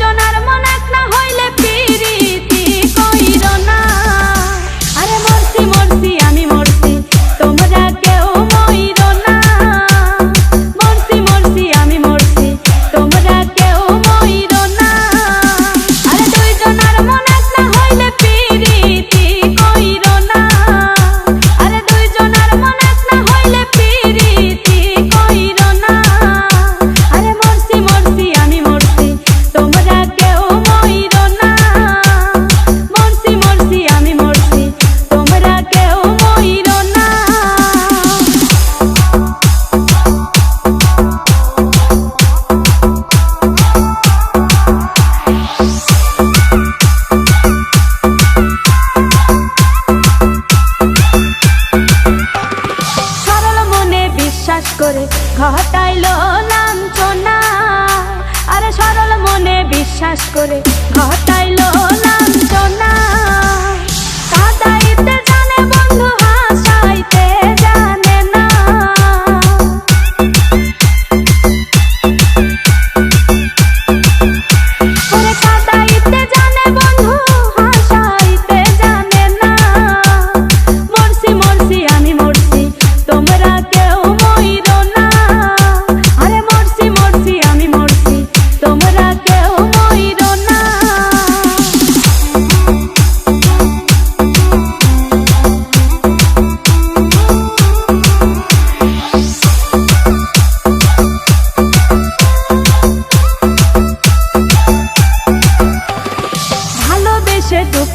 দুজনার মনাক না হইলে বিশ্বাস করে ঘটাইল